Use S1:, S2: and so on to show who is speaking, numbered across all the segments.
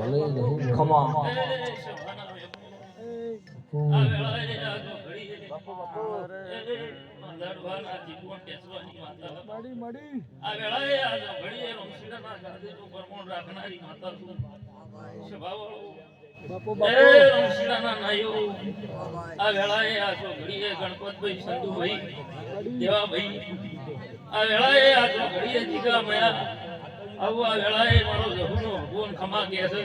S1: ભલે નહીં
S2: ખમા.
S3: બાપુ.
S4: આ વેળાએ આ જો ઘડીએ ગણપતભાઈ સંધુભાઈ દેવાભાઈ. આ વેળાએ આ જો ઘડીએ જીગા મયા આ વેળાએ મારો જહુનો ભગવાન ખમા કહે છે?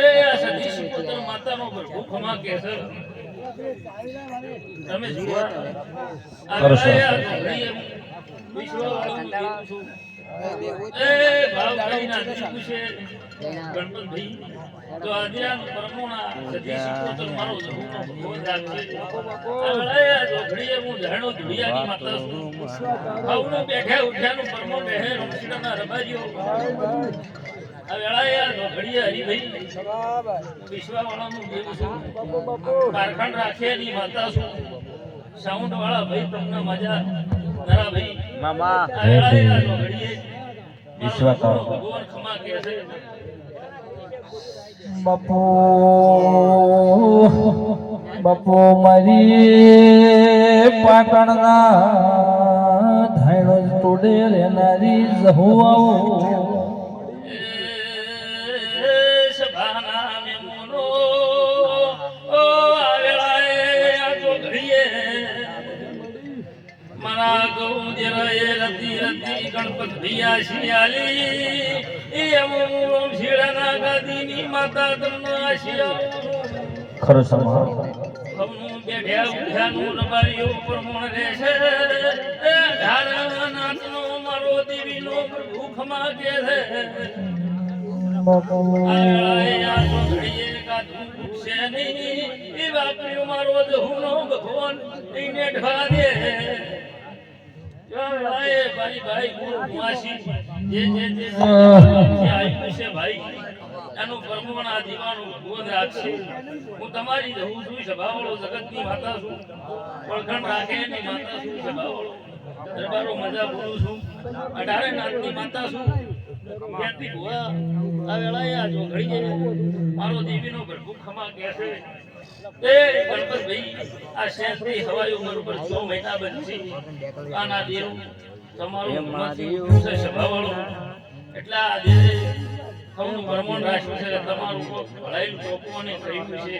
S4: એ સુપુત્ર માતાનો પ્રભુ ખમા કહે છે? તમે જુઓ. કીધું છું. એ ભાવભાઈના દીકુ છે ગણપતભાઈ. તો આદિરામ પરમોણા સતી સુપુત્ર મારો જહુનો ભગવાન રાખશે આ વેળાએ ઝાડો ધુળિયાની માતા ભાવનો બેઠે ઉઠ્યાનું પરમો બેહે રમશીડાના રબારીઓ આ વેળાએ આ જો ઘડીએ હરિભાઈ વિશ્વાવાળાનું દેવ છું.
S3: બાપુ બાપુ
S4: કારખાન રાખે એની માતા છું સાઉન્ડ વાળા ભાઈ તમને મજા નરા ભાઈ.
S2: મામા.
S4: આ વેળાએ આ ઘડીએ
S2: વિશ્વાકર્મા.
S4: ભગવાન ખમા કહે છે.
S2: બાપુ બાપુ મારી પાટણના ધાયણો તોડે લેનારી જહુ આવો
S4: એ સભાના મેમોનો ઓ આ વેળાએ આ જો ઘડીએ મારા ગૌ દેરાએ રતી રતી ગણપત ભૈયા શિયાલી એ અમુમ શીડાના ગાદીની માતા તમને આશિયા
S2: ખરો સમા
S4: બેઠ્યા ઉઠ્યાનું રબારીઓ પ્રમોણ રહેશે એ ધારા નાથનો મારો દેવીનો પ્રભુ ખમા કે છે એ ભગવાન એને ઢવા દે ભાઈ ભાઈ ગુરુ માસી જે જે જે આવ્યું છે ભાઈ એનું આ દીવાનું ભુવન રાખશે. હું તમારી હું છું સભાવાળો જગતની માતા છું. ઓળખાણ રાખે એની માતા છું સભાવાળો. દરબારો મજા બોલું છું. અઢારે નાથની માતા છું. ત્યાંથી ભુવા આ વેળાએ આ જો ઘડીએ મારો દેવીનો પ્રભુ ખમા એ ગણપતભાઈ આ શહેરથી હવાઈ ઉંમર ઉપર છ મહિના બનશે. આના દેવ તમારું સભાવાળો. એટલે આ દેવે સૌનું ભ્રમણ રાખ્યું છે તમારું ભળાયેલું ટોપુઓને કહ્યું છે.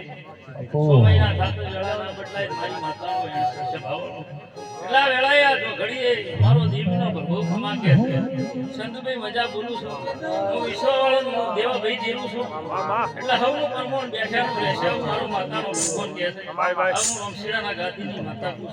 S4: છ મહિના થાકે વેળાના બદલાય મારી માતાનો એણ છે ભાવ એટલા વેળાએ આ જો ઘડીએ મારો દીપનો ભગવો ખમા કે છે. સંતભાઈ મજા બોલું છું. હું વિશ્વવાળાનું દેવાભાઈ જીરું છું. એટલે હવનું પરમોણ બેઠાનું રહેશે હું મારો માતાનો ભગવાન કે છે. હું રમશીડાના ગાદીની માતા છું